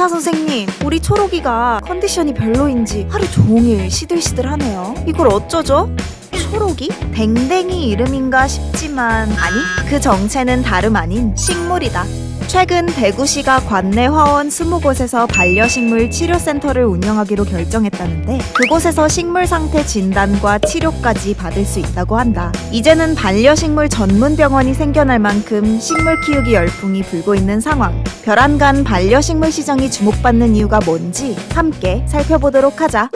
의사 선생님, 우리 초록이가 컨디션이 별로인지 하루 종일 시들시들하네요. 이걸 어쩌죠? 초록이? 댕댕이 이름인가 싶지만 아니, 그 정체는 다름 아닌 식물이다. 최근 대구시가 관내 화원 20곳에서 반려식물 치료센터를 운영하기로 결정했다는데 그곳에서 식물 상태 진단과 치료까지 받을 수 있다고 한다. 이제는 반려식물 전문 병원이 생겨날 만큼 식물 키우기 열풍이 불고 있는 상황. 별안간 반려식물 시장이 주목받는 이유가 뭔지 함께 살펴보도록 하자.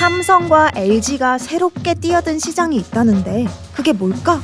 삼성과 LG가 새롭게 뛰어든 시장이 있다는데 그게 뭘까?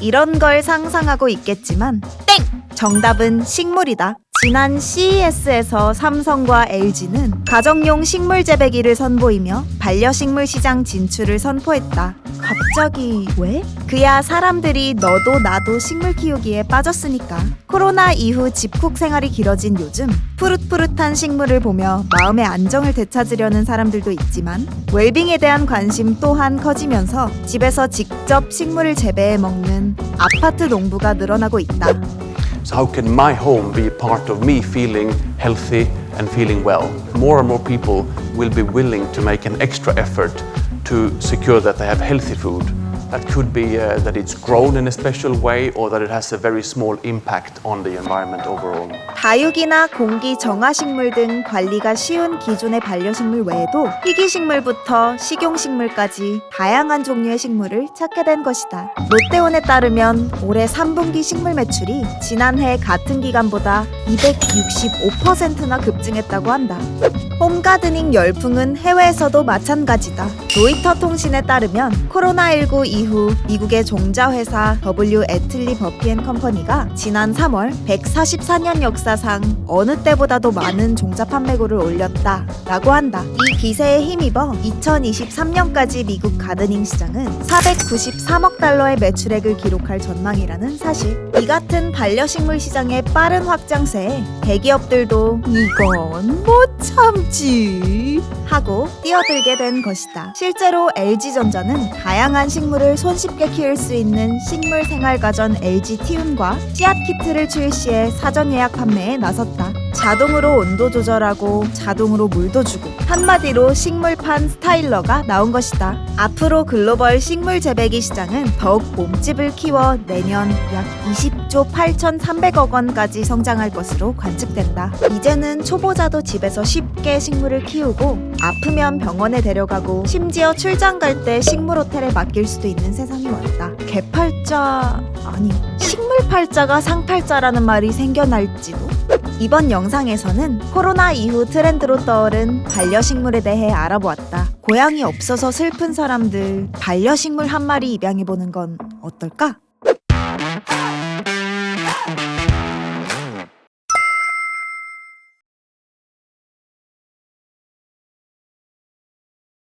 이런 걸 상상하고 있겠지만 땡! 정답은 식물이다. 지난 CES에서 삼성과 LG는 가정용 식물 재배기를 선보이며 반려식물 시장 진출을 선포했다. 갑자기 왜? 그야 사람들이 너도 나도 식물 키우기에 빠졌으니까. 코로나 이후 집콕 생활이 길어진 요즘 푸릇푸릇한 식물을 보며 마음의 안정을 되찾으려는 사람들도 있지만 웰빙에 대한 관심 또한 커지면서 집에서 직접 식물을 재배해 먹는 아파트 농부가 늘어나고 있다. So how can my home be a part of me feeling healthy and feeling well? More and more people will be willing to make an extra effort to secure that they have healthy food. That could be uh, that it's grown in a special way or that it has a very small impact on the environment overall. 다육이나 공기 정화식물 등 관리가 쉬운 기존의 반려식물 외에도 희귀식물부터 식용식물까지 다양한 종류의 식물을 찾게 된 것이다. 롯데온에 따르면 올해 3분기 식물 매출이 지난해 같은 기간보다 265%나 급증했다고 한다. 홈가드닝 열풍은 해외에서도 마찬가지다. 로이터 통신에 따르면 코로나19 이후 미국의 종자회사 W 애틀리 버피 앤 컴퍼니가 지난 3월 144년 역사상 어느 때보다도 많은 종자 판매고를 올렸다 라고 한다. 이 기세에 힘입어 2023년까지 미국 가드닝 시장은 493억 달러의 매출액을 기록할 전망이라는 사실. 이 같은 반려식물 시장의 빠른 확장세에 대기업들도 이건 못 참지 하고 뛰어들게 된 것이다. 실제로 LG전자는 다양한 식물을 손쉽게 키울 수 있는 식물 생활 가전 LG 티운과 씨앗 키트를 출시해 사전 예약 판매에 나섰다. 자동으로 온도 조절하고 자동으로 물도 주고 한마디로 식물판 스타일러가 나온 것이다. 앞으로 글로벌 식물 재배기 시장은 더욱 몸집을 키워 내년 약 20조 8,300억 원까지 성장할 것으로 관측된다. 이제는 초보자도 집에서 쉽게 식물을 키우고 아프면 병원에 데려가고 심지어 출장 갈 때 식물 호텔에 맡길 수도 있는 세상이 왔다. 개팔자 아니 식물팔자가 상팔자라는 말이 생겨날지도. 이번 영상에서는 코로나 이후 트렌드로 떠오른 반려식물에 대해 알아보았다. 고양이 없어서 슬픈 사람들 반려식물 한 마리 입양해보는 건 어떨까?